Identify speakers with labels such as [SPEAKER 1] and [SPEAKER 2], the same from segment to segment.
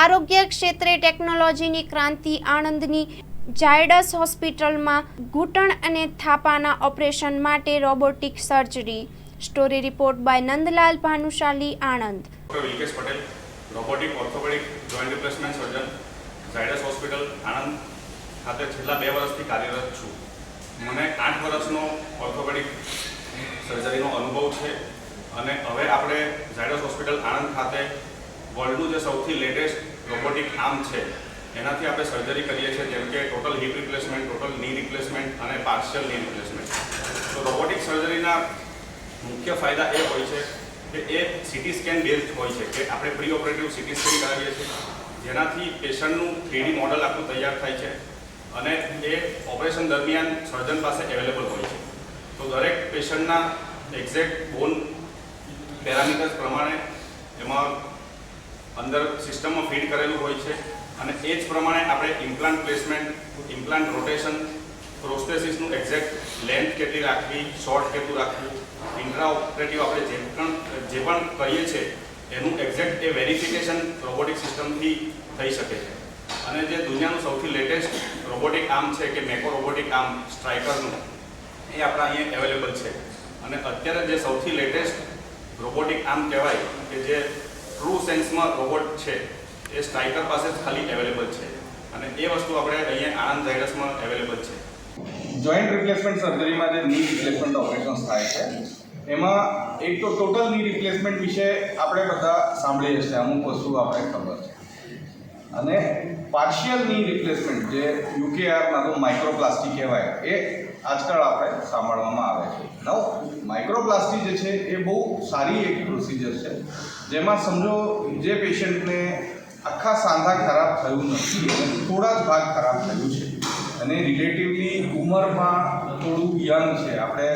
[SPEAKER 1] આરોગ્ય ક્ષેત્રે ટેકનોલોજીની ક્રાંતિ આણંદની ઝાયડસ હોસ્પિટલમાં ઘૂંટણ અને થાપાના ઓપરેશન માટે robotic surgery. Story report by Nandlal Bhanushali, Anand.
[SPEAKER 2] Patel, robotic orthopaedic joint replacement surgeon Zydus hospital, Anand ખાતે છેલ્લા બે વર્ષથી કાર્યરત છું. મને આઠ વર્ષનો ઓર્થોપેડિક સર્જરીનો અનુભવ છે અને હવે આપણે ઝાયડસ હોસ્પિટલ આણંદ ખાતે વર્લ્ડનું જે સૌથી લેટેસ્ટ રોબોટિક આર્મ છે, એનાથી આપણે સર્જરી કરીએ છીએ, જેમ કે ટોટલ હિપ રિપ્લેસમેન્ટ ટોટલની રિપ્લેસમેન્ટ અને પાર્શિયલની રિપ્લેસમેન્ટ તો રોબોટિક સર્જરીના મુખ્ય ફાયદા એ હોય છે કે એ સિટી સ્કેન બેઝડ હોય છે, કે આપણે પ્રી ઓપરેટિવ સિટી સ્કેન કરાવીએ છીએ, જેનાથી પેશન્ટનું થ્રીડી મોડલ આખું તૈયાર થાય છે અને એ ઓપરેશન દરમિયાન સર્જન પાસે અવેલેબલ હોય છે. તો દરેક પેશન્ટના એક્ઝેક્ટ બોન પેરામીટર્સ પ્રમાણે એમાં અંદર સિસ્ટમમાં ફીડ કરેલું હોય છે અને એ જ પ્રમાણે આપણે ઇમ્પ્લાન્ટ પ્લેસમેન્ટ, ઇમ્પ્લાન્ટ રોટેશન, પ્રોસ્ટેસિસનું એક્ઝેક્ટ લેન્થ કેટલી રાખવી, શોર્ટ કેટલું રાખવું ઇન્ટ્રા ઓપરેટિવ આપણે જે પણ જે પણ કરીએ છીએ, એનું એક્ઝેક્ટ એ વેરિફિકેશન રોબોટિક સિસ્ટમથી થઈ શકે છે. અને જે દુનિયાનું સૌથી લેટેસ્ટ રોબોટિક આર્મ છે કે મેકો રોબોટિક આર્મ, સ્ટ્રાઇકરનું, એ આપણા અહીંયા અવેલેબલ છે. અને અત્યારે જે સૌથી લેટેસ્ટ રોબોટિક આર્મ કહેવાય કે જે ટ્રુ સેન્સમાં રોબોટ છે, એ સ્ટ્રાઇકર પાસે ખાલી અવેલેબલ છે. અને એ વસ્તુ આપણે અહીંયા આણંદ ઝાયડસમાં અવેલેબલ છે.
[SPEAKER 3] જોઈન્ટ રિપ્લેસમેન્ટ સર્જરીમાં જે ની રિપ્લેસમેન્ટ ઓપરેશન્સ થાય છે, એમાં એક તો ટોટલની રિપ્લેસમેન્ટ વિશે આપણે બધા સાંભળીએ છીએ, અમુક વસ્તુ આપણે ખબર છે. અને પાર્શિયલની રિપ્લેસમેન્ટ જે યુકેઆરમાં તો માઇક્રોપ્લાસ્ટિક કહેવાય, એ આજકાલ આપણે સાંભળવામાં આવે છે. નવ માઇક્રોપ્લાસ્ટિક જે છે એ બહુ સારી એક પ્રોસિજર છે. જેમાં સમજો જે પેશન્ટને આખા સાંધા ખરાબ થયું નથી અને થોડા જ ભાગ ખરાબ થયું છે. અને રિલેટિવલી ઉંમરમાં થોડું યંગ છે. આપણે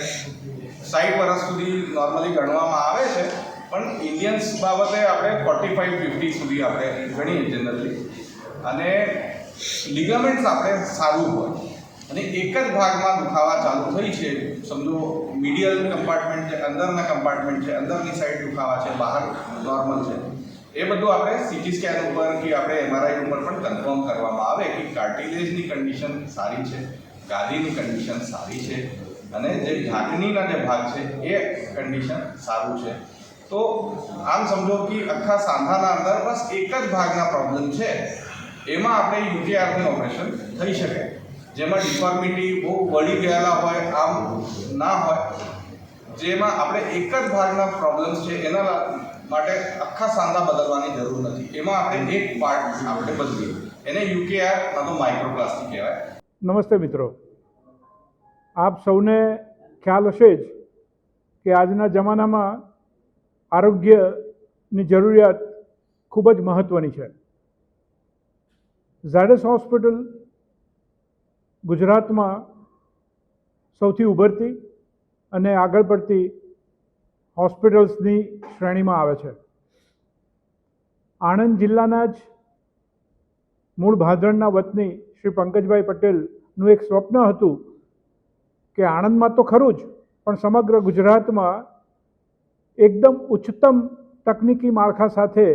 [SPEAKER 3] સાઠ વર્ષ સુધી નોર્મલી ગણવામાં આવે છે, પણ ઇન્ડિયન્સ બાબતે આપણે ફોર્ટી ફાઈવ ફિફ્ટી સુધી આપણે ગણીએ જનરલી અને લિગામેન્ટ્સ આપણે સારું હોય. અને એક જ ભાગમાં દુખાવા ચાલુ થઈ છે. સમજો મીડિયલ કમ્પાર્ટમેન્ટ છે, અંદરના કમ્પાર્ટમેન્ટ છે, અંદરની સાઈડ દુખાવા છે, બહાર નોર્મલ છે. એ બધું આપણે સીટી સ્કેન ઉપર કે આપણે એમઆરઆઈ ઉપર પણ કન્ફર્મ કરવામાં આવે કે કાર્ટિલેજની કન્ડિશન સારી છે, ગાદીની કન્ડિશન સારી છે અને જે ઘાટનીના જે ભાગ છે એ કન્ડિશન સારું છે. તો આમ સમજો કે આખા સાંધાના અંદર બસ એક જ ભાગના પ્રોબ્લેમ છે. એમાં આપણે યુટીઆરનું ઓપરેશન થઈ શકે. જેમાં ડિફોર્મિટી બહુ વળી ગયેલા હોય, આમ ના હોય, જેમાં આપણે એક જ ભાગના પ્રોબ્લેમ્સ છે એના માટે આખા સાંધા બદલવાની જરૂર નથી. એમાં આપણે એક પાર્ટ આપણે બદલીએ. એને યુકેઆર કાં તો માઇક્રોપ્લાસ્ટિક કહેવાય.
[SPEAKER 4] નમસ્તે મિત્રો. આપ સૌને ખ્યાલ હશે જ કે આજના જમાનામાં આરોગ્યની જરૂરિયાત ખૂબ જ મહત્ત્વની છે. ઝાયડસ હોસ્પિટલ ગુજરાતમાં સૌથી ઉભરતી અને આગળ પડતી હોસ્પિટલ્સની શ્રેણીમાં આવે છે. આણંદ જિલ્લાના જ મૂળ ભાદરણના વતની શ્રી પંકજભાઈ પટેલનું એક સ્વપ્ન હતું કે આણંદમાં તો ખરું જ, પણ સમગ્ર ગુજરાતમાં એકદમ ઉચ્ચતમ તકનીકી માળખા સાથે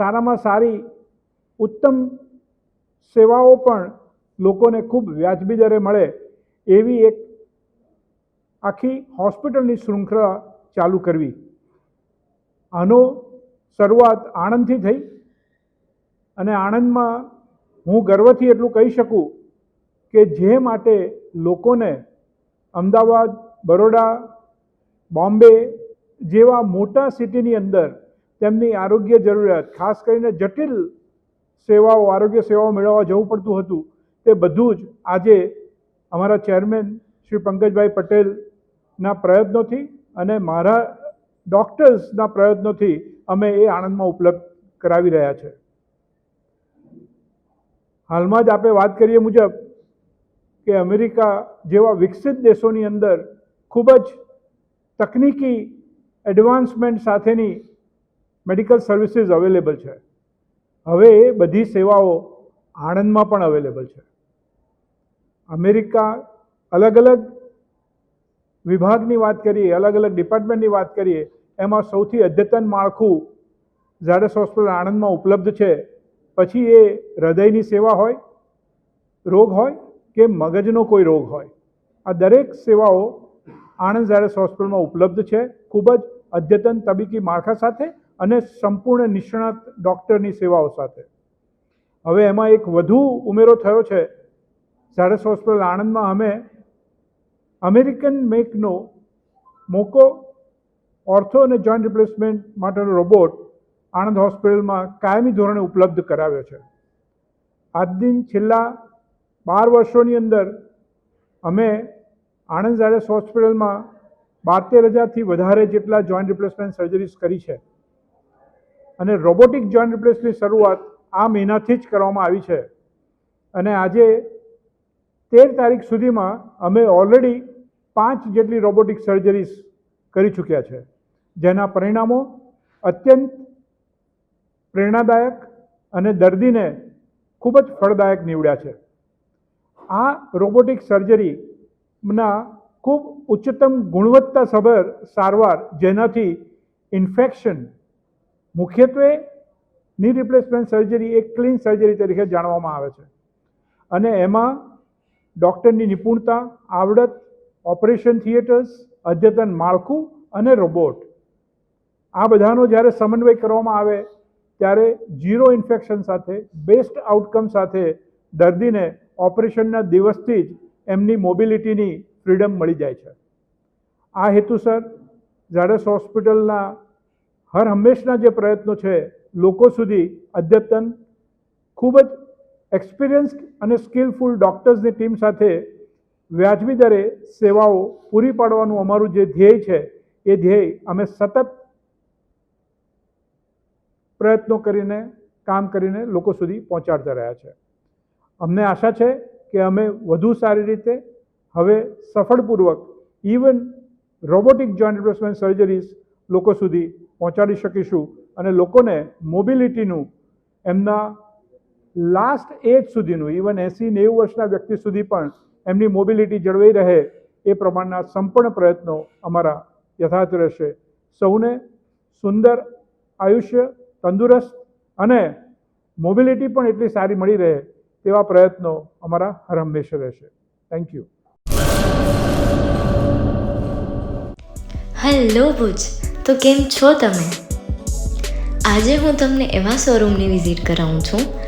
[SPEAKER 4] સારામાં સારી ઉત્તમ સેવાઓ પણ લોકોને ખૂબ વ્યાજબી દરે મળે એવી એક આખી હોસ્પિટલની શૃંખલા ચાલુ કરવી. આનો શરૂઆત આણંદથી થઈ અને આણંદમાં હું ગર્વથી એટલું કહી શકું કે જે માટે લોકોને અમદાવાદ, બરોડા, બોમ્બે જેવા મોટા સિટીની અંદર તેમની આરોગ્ય જરૂરિયાત, ખાસ કરીને જટિલ સેવાઓ, આરોગ્ય સેવાઓ મેળવવા જવું પડતું હતું તે બધું જ આજે અમારા ચેરમેન શ્રી પંકજભાઈ પટેલના પ્રયત્નોથી અને મારા ડૉક્ટર્સના પ્રયત્નોથી અમે એ આણંદમાં ઉપલબ્ધ કરાવી રહ્યા છે. હાલમાં જ આપણે વાત કરીએ મુજબ કે અમેરિકા જેવા વિકસિત દેશોની અંદર ખૂબ જ તકનીકી એડવાન્સમેન્ટ સાથેની મેડિકલ સર્વિસીસ અવેલેબલ છે. હવે એ બધી સેવાઓ આણંદમાં પણ અવેલેબલ છે. અમેરિકા અલગ અલગ વિભાગની વાત કરીએ, અલગ અલગ ડિપાર્ટમેન્ટની વાત કરીએ, એમાં સૌથી અદ્યતન માળખું ઝાડસ હોસ્પિટલ આણંદમાં ઉપલબ્ધ છે. પછી એ હૃદયની સેવા હોય, રોગ હોય કે મગજનો કોઈ રોગ હોય. આ દરેક સેવાઓ આણંદ ઝાડસ હોસ્પિટલમાં ઉપલબ્ધ છે. ખૂબ જ અદ્યતન તબીકી માળખા સાથે અને સંપૂર્ણ નિષ્ણાત ડૉક્ટરની સેવાઓ સાથે. હવે એમાં એક વધુ ઉમેરો થયો છે. ઝાયડસ હોસ્પિટલ આણંદમાં અમે અમેરિકન મેકનો મોકો, ઓર્થો અને જોઈન્ટ રિપ્લેસમેન્ટ માટેનો રોબોટ આણંદ હોસ્પિટલમાં કાયમી ધોરણે ઉપલબ્ધ કરાવ્યો છે. આજ દિન છેલ્લા બાર વર્ષોની અંદર અમે આણંદ ઝાયડસ હોસ્પિટલમાં બાર તેર હજારથી વધારે જેટલા જોઈન્ટ રિપ્લેસમેન્ટ સર્જરીસ કરી છે. અને રોબોટિક જોઈન્ટ રિપ્લેસની શરૂઆત આ મહિનાથી જ કરવામાં આવી છે. અને આજે તેર તારીખ સુધીમાં અમે ઓલરેડી પાંચ જેટલી રોબોટિક સર્જરીસ કરી ચૂક્યા છે. જેના પરિણામો અત્યંત પ્રેરણાદાયક અને દર્દીને ખૂબ જ ફળદાયક નીવડ્યા છે. આ રોબોટિક સર્જરીના ખૂબ ઉચ્ચતમ ગુણવત્તાસભર સારવાર જેનાથી ઇન્ફેક્શન મુખ્યત્વે ની રિપ્લેસમેન્ટ સર્જરી એક ક્લીન સર્જરી તરીકે જાણવામાં આવે છે. અને એમાં ડૉક્ટરની નિપુણતા, આવડત, ઓપરેશન થિયેટર્સ, અદ્યતન માળખું અને રોબોટ. આ બધાનો જ્યારે સમન્વય કરવામાં આવે, ત્યારે ઝીરો ઇન્ફેક્શન સાથે, બેસ્ટ આઉટકમ સાથે દર્દીને ઓપરેશનના દિવસથી જ એમની મોબિલિટીની ફ્રીડમ મળી જાય છે. આ હેતુસર ઝાડસ હોસ્પિટલના હર હંમેશના જે પ્રયત્નો છે, લોકો સુધી અદ્યતન ખૂબ જ એક્સપિરિયન્સ અને સ્કિલફુલ ડૉક્ટર્સની ટીમ સાથે વ્યાજબી દરે સેવાઓ પૂરી પાડવાનું અમારું જે ધ્યેય છે, એ ધ્યેય અમે સતત પ્રયત્નો કરીને, કામ કરીને લોકો સુધી પહોંચાડતા રહ્યા છે. અમને આશા છે કે અમે વધુ સારી રીતે, હવે સફળપૂર્વક even robotic joint replacement surgeries લોકો સુધી પહોંચાડી શકીશું અને લોકોને મોબિલિટીનું એમના લાસ્ટ એજ સુધીનું ઇવન એંસી નેવું વર્ષના વ્યક્તિ સુધી પણ એમની મોબિલિટી જળવાઈ રહે એ પ્રમાણના સંપૂર્ણ પ્રયત્નો અમારા યથાર્થ રહેશે. સૌને સુંદર, આયુષ્ય, તંદુરસ્ત અને મોબિલિટી પણ એટલી સારી મળી રહે તેવા પ્રયત્નો અમારા હર હંમેશા રહેશે. Thank you
[SPEAKER 5] hello Bhuj. તો કેમ છો તમે? આજે હું તમને એવા શોરૂમની વિઝિટ કરાવું છું